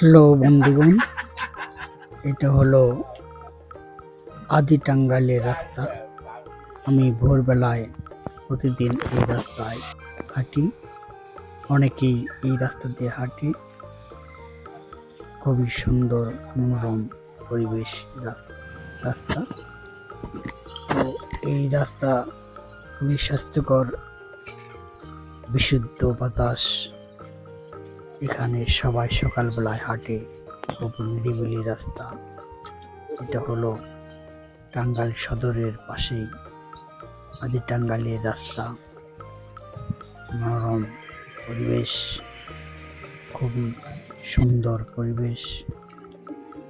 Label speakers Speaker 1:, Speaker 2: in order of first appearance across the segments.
Speaker 1: Hello বন্ধুগণ, এটা হলো আদি টাঙ্গাইলের রাস্তা। আমি ভোরবেলায় প্রতিদিন এই রাস্তায় হাঁটি, অনেকেই এই রাস্তা দিয়ে হাঁটে। খুবই সুন্দর, মনোরম পরিবেশ রাস- রাস্তা। তো এই রাস্তা খুবই স্বাস্থ্যকর, বিশুদ্ধ বাতাস এখানে সবাই সকালবেলায় হাঁটে। খুব নিরিবিলি রাস্তা। এটা হলো টাঙ্গাইল সদরের পাশেই আদি টাঙ্গাইলের রাস্তা। মনোরম পরিবেশ, খুবই সুন্দর পরিবেশ।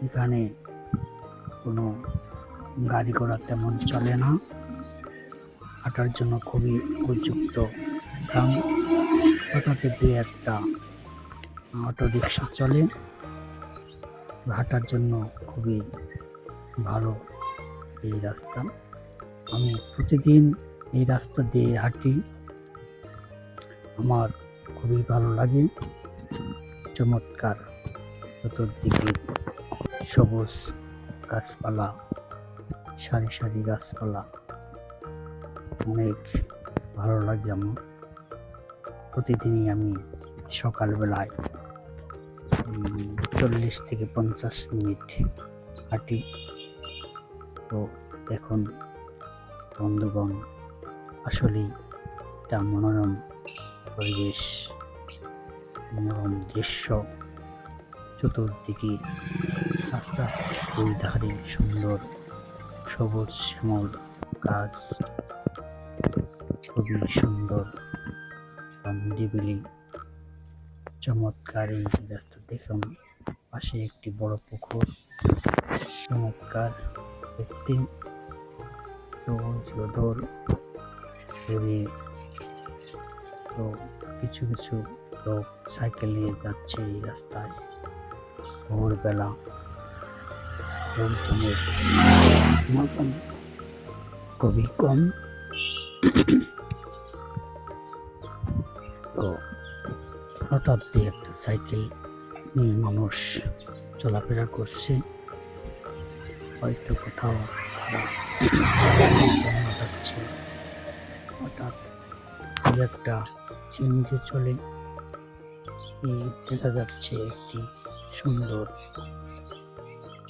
Speaker 1: এখানে কোনো গাড়ি ঘোড়া তেমন চলে না। হাঁটার জন্য খুবই উপযুক্ত স্থান হঠাৎ দুই একটা অটো রিক্সা চলে। হাঁটার জন্য খুবই ভালো এই রাস্তা। আমি প্রতিদিন এই রাস্তা দিয়ে হাঁটি। আমার খুবই ভালো লাগে। চমৎকার চতুর্দিকে সবুজ গাছপালা, সারি সারি গাছপালা। অনেক ভালো লাগে আমার। প্রতিদিনই আমি সকালবেলায় চল্লিশ থেকে পঞ্চাশ মিনিট হাঁটি। তো দেখুন বন্ধুগণ, আসলেই একটা মনোরম পরিবেশ, মনোরম দৃশ্য চতুর্দিকে রাস্তা দুই ধারে সুন্দর সবুজ শ্যামল গাছ, খুবই সুন্দর। নিরিবিলি চমৎকার এই রাস্তা দেখুন পাশে একটি বড় পুকুর। চমৎকার দেখতে রোদর ঘুরে তো কিছু কিছু লোক সাইকেল নিয়ে যাচ্ছে এই রাস্তায়। ভোরবেলা লোকজনের খুবই কম। তো হঠাৎ দিয়ে একটা সাইকেল নিয়ে মানুষ চলাফেরা করছে। হয়তো কোথাও হঠাৎ একটা চিনজে চলে। দেখা যাচ্ছে একটি সুন্দর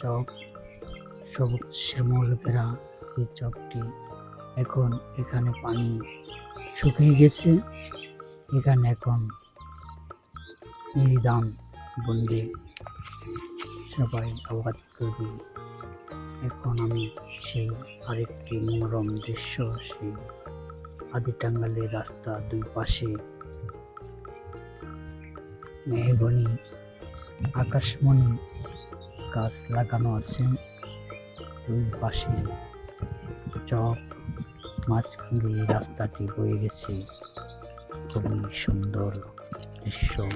Speaker 1: চক, সবুজ শ্যামল ঘেরা এই চকটি এখন এখানে পানি শুকিয়ে গেছে। এখানে এখন নিদান বন্দি। সবাই আবাদ করবে। এখন আমি সেই আরেকটি মনোরম দৃশ্য, সেই আদি টাঙ্গালের রাস্তা দুই পাশে। মেহগনি, আকাশমণি গাছ লাগানো আছে দুই পাশে। চক মাঝখান দিয়ে রাস্তাটি বয়ে গেছে। খুবই সুন্দর দৃশ্য।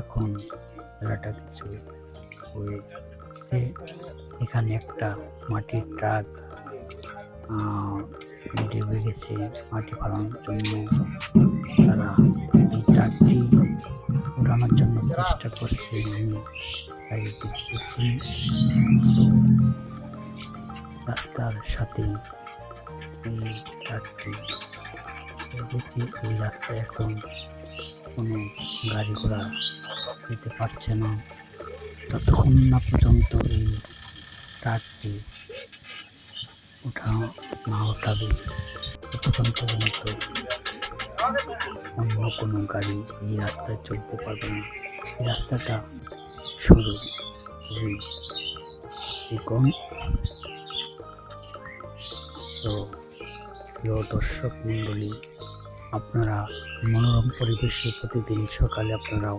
Speaker 1: এখন বেলাটা কিছু হয়েছে এখানে একটা মাটির ট্রাক ডেবে গেছে মাটি ফালানোর জন্য। তারা এই ট্রাকটি উড়ানোর জন্য চেষ্টা করছে, আমি তাই দেখতেছি। রাস্তার সাথে এই ট্রাকটি দেখেছি এই রাস্তায় এখন কোনো গাড়ি ঘোড়া যেতে পারছে না। ততক্ষণ না পর্যন্ত এই ট্রাকটি ওঠা না ওঠাবে ততক্ষণ পর্যন্ত অন্য কোনো গাড়ি এই রাস্তায় চলতে পারবে না। এই রাস্তাটা শুরু চিকন তো প্রিয় দর্শক মণ্ডলী, আপনারা মনোরম পরিবেশে প্রতিদিন সকালে আপনারাও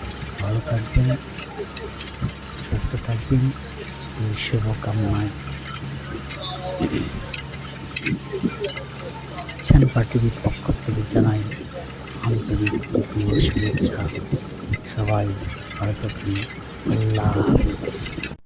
Speaker 1: ভালো থাকবেন, সুস্থ থাকবেন, এই শুভকামনায়। চ্যাম্পার টিভির পক্ষ থেকে জানাই আন্তরিক শুভেচ্ছা। সবাই ভালো থাকবেন আল্লাহ হাফিজ।